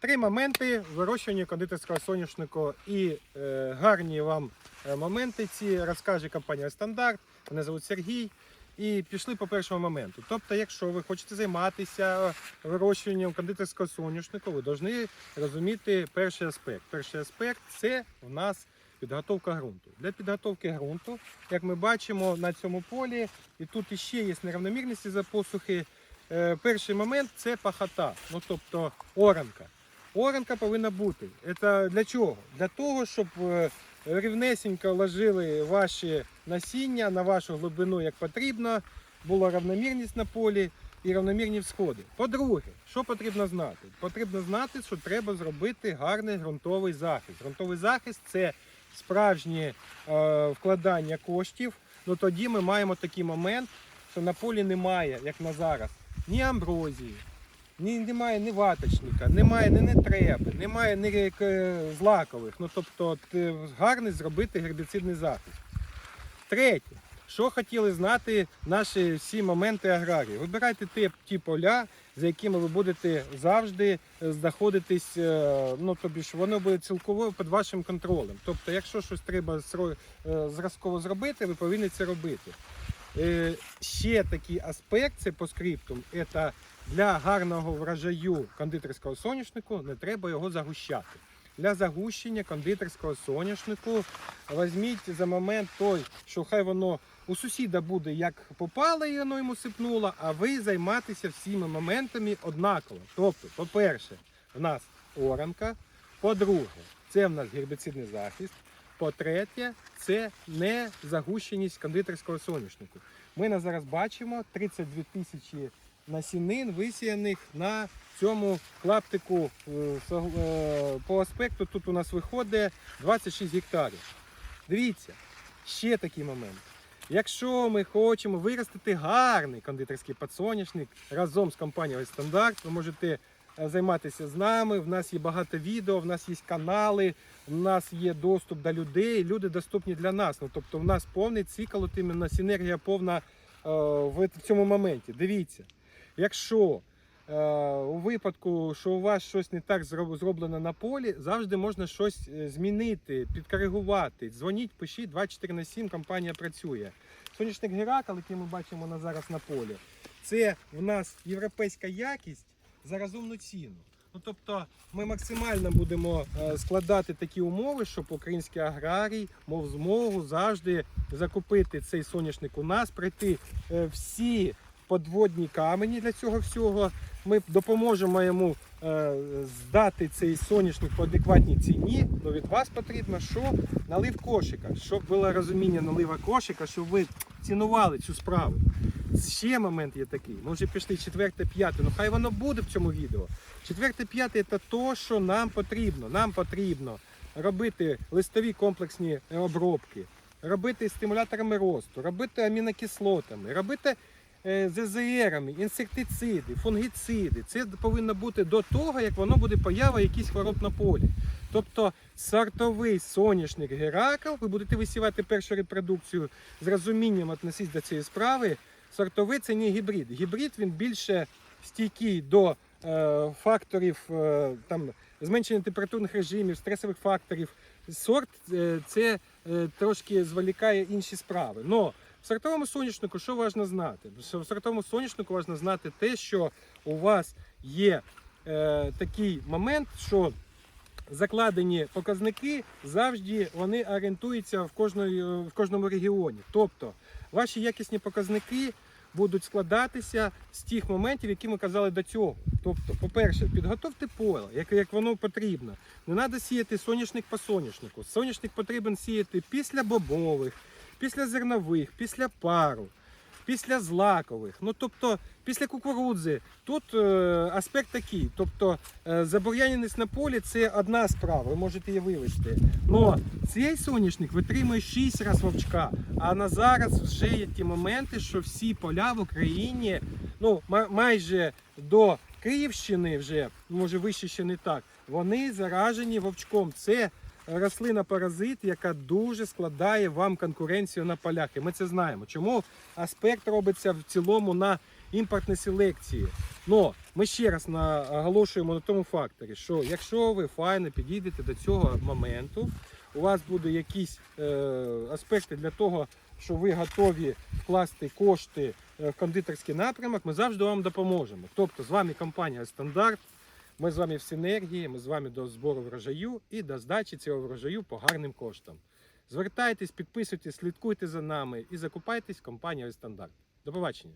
Три моменти вирощування кондитерського соняшнику і е, гарні вам е, моменти ці розкаже компанія Стандарт. Мене звуть Сергій. І пішли по першому моменту. Тобто, якщо ви хочете займатися вирощуванням кондитерського соняшнику, ви повинні розуміти перший аспект. Перший аспект це в нас підготовка ґрунту. Для підготовки ґрунту, як ми бачимо на цьому полі, і тут іще є неравномірності за посухи. Е, Перший момент це пахота, ну тобто оранка. Оранка повинна бути. Це для чого? Для того, щоб е, рівнесенько ложили ваші насіння на вашу глибину, як потрібно, була равномірність на полі і равномірні всходи. По-друге, що потрібно знати? Потрібно знати, що треба зробити гарний ґрунтовий захист. Ґрунтовий захист це справжнє е, вкладання коштів. Ну тоді ми маємо такий момент, що на полі немає, як на зараз, ні амброзії, ні, немає ні ваточника, немає ні нетреби, немає ні е, злакових. Ну тобто т- гарний зробити гербіцидний захист. Третє, що хотіли знати наші всі моменти аграрії. Вибирайте ті, ті поля, за якими ви будете завжди е, знаходитись, е, ну тобі ж воно буде цілково під вашим контролем. Тобто, якщо щось треба е, зразково зробити, ви повинні це робити. Е, Ще такий аспект, це по скриптум, це для гарного врожаю кондитерського соняшнику не треба його загущати. Для загущення кондитерського соняшнику візьміть за момент той, що хай воно у сусіда буде як попало, і воно йому сипнуло, а ви займатися всіма моментами однаково. Тобто, по-перше, в нас оранка, по-друге, це в нас гербіцидний захист. По-третє, це не загущеність кондитерського соняшнику. Ми на зараз бачимо 32 тисячі насінин висіяних на цьому клаптику е, е, по аспекту. Тут у нас виходить 26 гектарів. Дивіться, ще такий момент. Якщо ми хочемо виростити гарний кондитерський подсоняшник разом з компанією Стандарт, ви можете е, займатися з нами. В нас є багато відео, в нас є канали, в нас є доступ до людей. Люди доступні для нас. Ну, тобто, в нас повний цикл, от іменно синергія повна е, в цьому моменті. Дивіться, якщо е, у випадку, що у вас щось не так зроб- зроблено на полі, завжди можна щось е, змінити, підкоригувати. Дзвоніть, пишіть 24 на 7, компанія працює. Сонячник Геракл, який ми бачимо на зараз на полі, це в нас європейська якість за розумну ціну. Ну, тобто ми максимально будемо е, складати такі умови, щоб український аграрій мав змогу завжди закупити цей соняшник у нас, пройти е, всі подводні камені для цього всього. Ми допоможемо йому е, здати цей соняшник по адекватній ціні. Ну від вас потрібно, що налив кошика, щоб було розуміння налива кошика, щоб ви цінували цю справу. Ще момент є такий. Ми вже пішли четверте, п'яте. Ну хай воно буде в цьому відео. Четверте, п'яте це то, що нам потрібно. Нам потрібно робити листові комплексні обробки, робити стимуляторами росту, робити амінокислотами, робити е, ЗЗРами, інсектициди, фунгіциди. Це повинно бути до того, як воно буде поява якихось хвороб на полі. Тобто сортовий соняшник Геракл, ви будете висівати першу репродукцію з розумінням відноситись до цієї справи. Сортовий це не гібрид. Гібрид він більше стійкий до е, факторів е, там, зменшення температурних режимів, стресових факторів. Сорт е, це е, трошки зволікає інші справи. Но в сортовому соняшнику що важливо знати? В сортовому соняшнику важливо знати те, що у вас є е, такий момент, що закладені показники завжди вони орієнтуються в, кожної, в кожному регіоні. Тобто ваші якісні показники будуть складатися з тих моментів, які ми казали до цього. Тобто, по-перше, підготовте поле, як, як воно потрібно. Не треба сіяти соняшник по соняшнику. Соняшник потрібен сіяти після бобових, після зернових, після пару. Після злакових, ну тобто після кукурудзи. Тут е, аспект такий. Тобто е, забур'яненість на полі це одна справа, ви можете її вивести. Но цей соняшник витримує 6 разів вовчка. А на зараз вже є ті моменти, що всі поля в Україні, ну майже до Київщини, вже може вище ще не так, вони заражені вовчком. Це рослина паразит, яка дуже складає вам конкуренцію на полях. І ми це знаємо. Чому аспект робиться в цілому на імпортні селекції. Но ми ще раз наголошуємо на тому факторі, що якщо ви файно підійдете до цього моменту, у вас будуть якісь е, аспекти для того, що ви готові вкласти кошти е, в кондитерський напрямок, ми завжди вам допоможемо. Тобто з вами компанія Стандарт. Ми з вами в синергії, ми з вами до збору врожаю і до здачі цього врожаю по гарним коштам. Звертайтесь, підписуйтесь, слідкуйте за нами і закупайтесь в компанію Стандарт. До побачення.